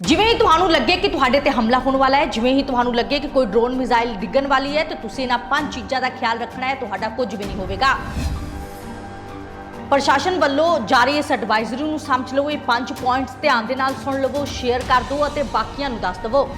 ਜਿਵੇਂ ਹੀ ਤੁਹਾਨੂੰ ਲੱਗੇ ਕਿ ਤੁਹਾਡੇ ਤੇ ਹਮਲਾ ਹੋਣ ਵਾਲਾ ਹੈ, ਜਿਵੇਂ ਹੀ ਤੁਹਾਨੂੰ ਲੱਗੇ ਕਿ ਕੋਈ ਡਰੋਨ ਮਿਜ਼ਾਈਲ ਡਿੱਗਣ ਵਾਲੀ ਹੈ, ਤੇ ਤੁਸੀਂ ਇਹਨਾਂ ਪੰਜ ਚੀਜ਼ਾਂ ਦਾ ਖਿਆਲ ਰੱਖਣਾ ਹੈ, ਤੁਹਾਡਾ ਕੁਝ ਵੀ ਨਹੀਂ ਹੋਵੇਗਾ। ਪ੍ਰਸ਼ਾਸਨ ਵੱਲੋਂ ਜਾਰੀ ਇਸ ਐਡਵਾਈਜ਼ਰੀ ਨੂੰ ਸਮਝ ਲਵੋ ਇਹ ਪੰਜ ਪੁਆਇੰਟਸ ਧਿਆਨ ਦੇ ਨਾਲ ਸੁਣ ਲਵੋ ਸ਼ੇਅਰ ਕਰ ਦਿਓ ਅਤੇ ਬਾਕੀਆਂ ਨੂੰ ਦੱਸ ਦਿਵੋ।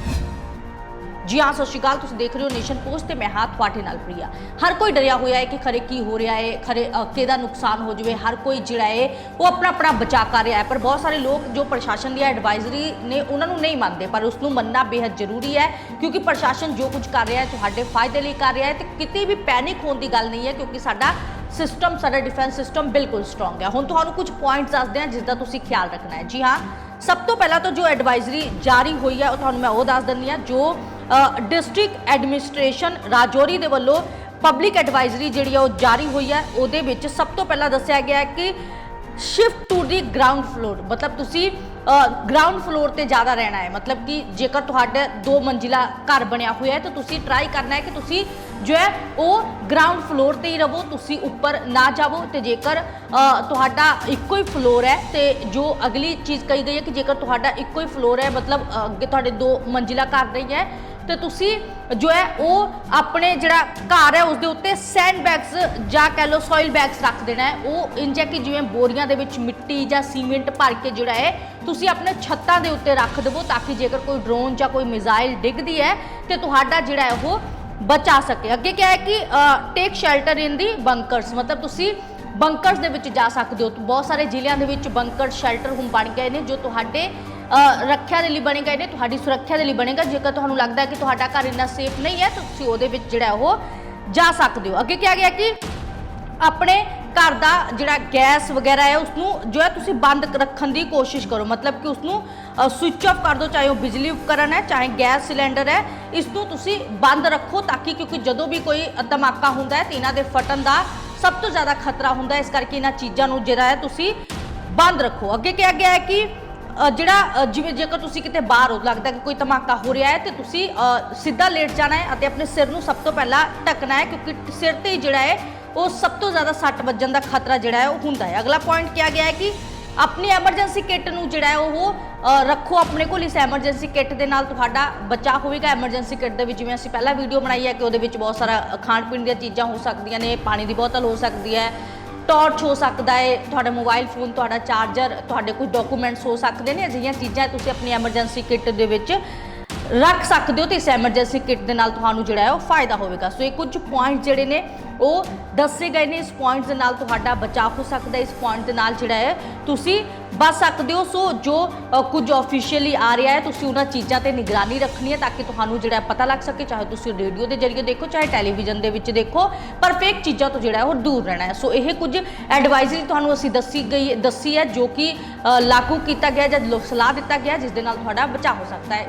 ਜੀ ਹਾਂ, ਸਤਿ ਸ਼੍ਰੀ ਅਕਾਲ। ਤੁਸੀਂ ਦੇਖ ਰਹੇ ਹੋ ਨੇਸ਼ਨ ਪੋਸਟ ਤੇ ਮੈਂ ਹਾਂ ਤੁਹਾਡੇ ਨਾਲ ਪ੍ਰਿਆ। ਹਰ ਕੋਈ ਡਰਿਆ ਹੋਇਆ ਹੈ ਕਿ ਖਰੇ ਕੀ ਹੋ ਰਿਹਾ ਹੈ, ਖਰੇ ਕਿਹਦਾ ਨੁਕਸਾਨ ਹੋ ਜਾਵੇ, ਹਰ ਕੋਈ ਜਿਹੜਾ ਹੈ, ਉਹ ਆਪਣਾ ਆਪਣਾ ਬਚਾਅ ਕਰ ਰਿਹਾ ਹੈ। ਪਰ ਬਹੁਤ ਸਾਰੇ ਲੋਕ ਜੋ ਪ੍ਰਸ਼ਾਸਨ ਦੀ ਐਡਵਾਈਜ਼ਰੀ ਨੇ, ਉਹਨਾਂ ਨੂੰ ਨਹੀਂ ਮੰਨਦੇ, ਪਰ ਉਸ ਨੂੰ ਮੰਨਣਾ ਬੇहद ਜ਼ਰੂਰੀ ਹੈ, ਕਿਉਂਕਿ ਪ੍ਰਸ਼ਾਸਨ ਜੋ ਕੁਝ ਕਰ ਰਿਹਾ ਹੈ, ਤੁਹਾਡੇ ਫਾਇਦੇ ਲਈ ਕਰ ਰਿਹਾ ਹੈ ਤੇ ਕਿਤੇ ਵੀ ਪੈਨਿਕ ਹੋਣ ਦੀ ਗੱਲ ਨਹੀਂ ਹੈ, ਕਿਉਂਕਿ ਸਾਡਾ ਸਿਸਟਮ ਸਾਡਾ ਡਿਫੈਂਸ ਸਿਸਟਮ ਬਿਲਕੁਲ ਸਟਰੋਂਗ ਹੈ। ਹੁਣ ਤੁਹਾਨੂੰ ਕੁਝ ਪੁਆਇੰਟਸ ਦੱਸਦੇ ਹਾਂ ਜਿਸ ਦਾ ਤੁਸੀਂ ਖਿਆਲ ਰੱਖਣਾ ਹੈ। ਜੀ ਹਾਂ, ਸਭ ਤੋਂ ਪਹਿਲਾਂ ਤਾਂ ਜੋ ਐਡਵਾਈਜ਼ਰੀ ਜਾਰੀ ਹੋਈ ਹੈ, ਉਹ ਤੁਹਾਨੂੰ ਮੈਂ ਉਹ ਦੱਸ ਦਿੰਦੀ ਹਾਂ, ਜੋ ਡਿਸਟ੍ਰਿਕਟ ਐਡਮਿਨਿਸਟ੍ਰੇਸ਼ਨ ਰਾਜੌਰੀ ਦੇ ਵੱਲੋਂ ਪਬਲਿਕ ਐਡਵਾਈਜ਼ਰੀ ਜਿਹੜੀ ਆ ਉਹ ਜਾਰੀ ਹੋਈ ਹੈ ਉਹਦੇ ਵਿੱਚ ਸਭ ਤੋਂ ਪਹਿਲਾਂ ਦੱਸਿਆ ਗਿਆ ਹੈ ਕਿ shift to the ground floor ਮਤਲਬ ਤੁਸੀਂ ਗਰਾਊਂਡ ਫਲੋਰ ਤੇ ਜ਼ਿਆਦਾ ਰਹਿਣਾ ਹੈ। ਮਤਲਬ ਕਿ ਜੇਕਰ ਤੁਹਾਡਾ ਦੋ ਮੰਜ਼ਿਲਾ ਘਰ ਬਣਿਆ ਹੋਇਆ ਹੈ, ਤਾਂ ਤੁਸੀਂ ਟਰਾਈ ਕਰਨਾ ਹੈ ਕਿ ਤੁਸੀਂ ਜੋ ਹੈ, ਉਹ ਗਰਾਊਂਡ ਫਲੋਰ ਤੇ ਹੀ ਰਹੋ, ਤੁਸੀਂ ਉੱਪਰ ਨਾ ਜਾਵੋ ਤੇ ਜੇਕਰ ਤੁਹਾਡਾ ਇੱਕੋ ਹੀ ਫਲੋਰ ਹੈ ਤੇ ਜੋ ਅਗਲੀ ਚੀਜ਼ ਕਹੀ ਗਈ ਹੈ ਕਿ ਜੇਕਰ ਤੁਹਾਡਾ ਇੱਕੋ ਹੀ ਫਲੋਰ ਹੈ, ਮਤਲਬ ਅੱਗੇ ਤੁਹਾਡੇ ਦੋ ਮੰਜ਼ਿਲਾ ਘਰ ਨਹੀਂ ਹੈ, ਤੇ ਤੁਸੀਂ ਜੋ ਹੈ, ਉਹ ਆਪਣੇ ਜਿਹੜਾ ਘਰ ਹੈ ਉਸ ਦੇ ਉੱਤੇ ਸੈਂਡ ਬੈਗਸ ਜਾਂ ਕਹਿ ਲਓ ਸੋਇਲ ਬੈਗਸ ਰੱਖ ਦੇਣਾ ਹੈ। ਉਹ ਇੰਜ ਹੈ ਕਿ ਜਿਵੇਂ ਬੋਰੀਆਂ ਦੇ ਵਿੱਚ ਮਿੱਟੀ ਜਾਂ ਸੀਮੈਂਟ ਭਰ ਕੇ ਜਿਹੜਾ ਹੈ, ਤੁਸੀਂ ਆਪਣੇ ਛੱਤਾਂ ਦੇ ਉੱਤੇ ਰੱਖ ਦੇਵੋ ਤਾਂ ਕਿ ਜੇਕਰ ਕੋਈ ਡਰੋਨ ਜਾਂ ਕੋਈ ਮਿਜ਼ਾਈਲ ਡਿੱਗਦੀ ਹੈ ਤੇ ਤੁਹਾਡਾ ਜਿਹੜਾ ਹੈ, ਉਹ ਬਚਾ ਸਕੇ। ਅੱਗੇ ਕਿਹਾ ਹੈ ਕਿ ਟੇਕ ਸ਼ੈਲਟਰ ਇਨ ਦੀ ਬੰਕਰਸ ਮਤਲਬ ਤੁਸੀਂ ਬੰਕਰਸ ਦੇ ਵਿੱਚ ਜਾ ਸਕਦੇ ਹੋ। ਬਹੁਤ ਸਾਰੇ ਜ਼ਿਲ੍ਹਿਆਂ ਦੇ ਵਿੱਚ ਬੰਕਰ ਸ਼ੈਲਟਰ ਹੋਮ ਬਣ ਗਏ ਨੇ, ਜੋ ਤੁਹਾਡੇ ਰੱਖਿਆ ਦੇ ਲਈ ਬਣੇ ਗਏ ਨੇ, ਤੁਹਾਡੀ ਸੁਰੱਖਿਆ ਦੇ ਲਈ ਬਣੇਗਾ। ਜੇਕਰ ਤੁਹਾਨੂੰ ਲੱਗਦਾ ਹੈ ਕਿ ਤੁਹਾਡਾ ਘਰ ਇੰਨਾ ਸੇਫ ਨਹੀਂ ਹੈ ਤਾਂ ਤੁਸੀਂ ਉਹਦੇ ਵਿੱਚ ਜਿਹੜਾ ਉਹ ਜਾ ਸਕਦੇ ਹੋ। ਅੱਗੇ ਕਿਹਾ ਗਿਆ ਕਿ ਆਪਣੇ ਘਰ ਦਾ ਜਿਹੜਾ ਗੈਸ ਵਗੈਰਾ ਹੈ ਉਸ ਨੂੰ ਜੋ ਹੈ ਤੁਸੀਂ ਬੰਦ ਰੱਖਣ ਦੀ ਕੋਸ਼ਿਸ਼ ਕਰੋ। ਮਤਲਬ ਕਿ ਉਸ ਨੂੰ ਸਵਿਚ ਆਫ ਕਰ ਦਿਓ ਚਾਹੇ ਉਹ ਬਿਜਲੀ ਉਪਕਰਨ ਹੈ, ਚਾਹੇ ਗੈਸ ਸਿਲੰਡਰ ਹੈ ਇਸ ਨੂੰ ਤੁਸੀਂ ਬੰਦ ਰੱਖੋ ਤਾਂ ਕਿ ਕਿਉਂਕਿ ਜਦੋਂ ਵੀ ਕੋਈ ਧਮਾਕਾ ਹੁੰਦਾ ਹੈ ਤੇ ਇਹਨਾਂ ਦੇ ਫਟਣ ਦਾ ਸਭ ਤੋਂ ਜ਼ਿਆਦਾ ਖਤਰਾ ਹੁੰਦਾ ਹੈ। ਇਸ ਕਰਕੇ ਇਹਨਾਂ ਚੀਜ਼ਾਂ ਨੂੰ ਜਿਹੜਾ ਹੈ ਤੁਸੀਂ ਬੰਦ ਰੱਖੋ। ਅੱਗੇ ਕਿਹਾ ਗਿਆ ਹੈ ਕਿ ਅ, ਜਿਹੜਾ ਅ, ਜਿਵੇਂ ਜੇਕਰ ਤੁਸੀਂ ਕਿਤੇ ਬਾਹਰ ਹੋ ਲੱਗਦਾ ਕਿ ਕੋਈ ਧਮਾਕਾ ਹੋ ਰਿਹਾ ਹੈ ਤੇ ਤੁਸੀਂ ਅ, ਸਿੱਧਾ ਲੇਟ ਜਾਣਾ ਹੈ ਅਤੇ ਆਪਣੇ ਸਿਰ ਨੂੰ ਸਭ ਤੋਂ ਪਹਿਲਾਂ ਢੱਕਣਾ ਹੈ ਕਿਉਂਕਿ ਸਿਰ ਤੇ ਹੀ ਜਿਹੜਾ ਹੈ ਉਹ ਸਭ ਤੋਂ ਜ਼ਿਆਦਾ ਸੱਟ ਵੱਜਣ ਦਾ ਖਤਰਾ ਜਿਹੜਾ ਹੈ ਉਹ ਹੁੰਦਾ ਹੈ। ਅਗਲਾ ਪੁਆਇੰਟ ਕਿਹਾ ਗਿਆ ਹੈ ਕਿ ਆਪਣੀ ਐਮਰਜੈਂਸੀ ਕਿੱਟ ਨੂੰ ਜਿਹੜਾ ਹੈ ਉਹ ਅ, ਰੱਖੋ ਆਪਣੇ ਕੋਲ। ਇਸ ਐਮਰਜੈਂਸੀ ਕਿੱਟ ਦੇ ਨਾਲ ਤੁਹਾਡਾ ਬਚਾਅ ਹੋਵੇਗਾ। ਐਮਰਜੈਂਸੀ ਕਿੱਟ ਦੇ ਵਿੱਚ ਜਿਵੇਂ ਅਸੀਂ ਪਹਿਲਾਂ ਵੀਡੀਓ ਬਣਾਈ ਹੈ ਕਿ ਉਹਦੇ ਵਿੱਚ ਬਹੁਤ ਸਾਰਾ ਖਾਣ ਪੀਣ ਦੀਆਂ ਚੀਜ਼ਾਂ ਹੋ ਸਕਦੀਆਂ ਨੇ ਪਾਣੀ ਦੀ ਬੋਤਲ ਹੋ ਸਕਦੀ ਹੈ ਟਾਰਚ ਹੋ ਸਕਦਾ ਹੈ, ਤੁਹਾਡਾ ਮੋਬਾਈਲ ਫੋਨ ਤੁਹਾਡਾ ਚਾਰਜਰ ਤੁਹਾਡੇ ਕੁਝ ਡਾਕੂਮੈਂਟਸ ਹੋ ਸਕਦੇ ਨੇ, ਅਜਿਹੀਆਂ ਚੀਜ਼ਾਂ ਤੁਸੀਂ ਆਪਣੀ ਐਮਰਜੈਂਸੀ ਕਿੱਟ ਦੇ ਵਿੱਚ ਰੱਖ ਸਕਦੇ ਹੋ ਤੇ ਇਸ ਐਮਰਜੈਂਸੀ ਕਿੱਟ ਦੇ ਨਾਲ ਤੁਹਾਨੂੰ ਜਿਹੜਾ ਹੈ ਉਹ ਫਾਇਦਾ ਹੋਵੇਗਾ। ਸੋ ਇਹ ਕੁਝ ਪੁਆਇੰਟ ਜਿਹੜੇ ਨੇ ਉਹ ਦੱਸੇ ਗਏ ਨੇ ਇਸ ਪੁਆਇੰਟ ਦੇ ਨਾਲ ਤੁਹਾਡਾ ਬਚਾਅ ਹੋ ਸਕਦਾ ਇਸ ਪੁਆਇੰਟ ਦੇ ਨਾਲ ਜਿਹੜਾ ਹੈ, ਤੁਸੀਂ ਬਚ ਸਕਦੇ ਹੋ। ਸੋ ਜੋ ਕੁਝ ਆਫੀਸ਼ੀਅਲੀ ਆ ਰਿਹਾ ਹੈ, ਤੁਸੀਂ ਉਹਨਾਂ ਚੀਜ਼ਾਂ ਤੇ ਨਿਗਰਾਨੀ ਰੱਖਣੀ ਹੈ ਤਾਂ ਕਿ ਤੁਹਾਨੂੰ ਜਿਹੜਾ ਪਤਾ ਲੱਗ ਸਕੇ, ਚਾਹੇ ਤੁਸੀਂ ਰੇਡੀਓ ਦੇ ਜ਼ਰੀਏ ਦੇਖੋ, ਚਾਹੇ ਟੈਲੀਵਿਜ਼ਨ ਦੇ ਵਿੱਚ ਦੇਖੋ, ਪਰ ਫੇਕ ਚੀਜ਼ਾਂ ਤੋਂ ਜਿਹੜਾ ਉਹ ਦੂਰ ਰਹਿਣਾ ਹੈ। ਸੋ ਇਹ ਕੁਝ ਐਡਵਾਈਜ਼ਰੀ ਤੁਹਾਨੂੰ ਅਸੀਂ ਦੱਸੀ ਗਈ, ਦੱਸੀ ਹੈ, ਜੋ ਕਿ ਲਾਗੂ ਕੀਤਾ ਗਿਆ ਜਾਂ ਸਲਾਹ ਦਿੱਤਾ ਗਿਆ, ਜਿਸ ਦੇ ਨਾਲ ਤੁਹਾਡਾ ਬਚਾਅ ਹੋ ਸਕਦਾ ਹੈ।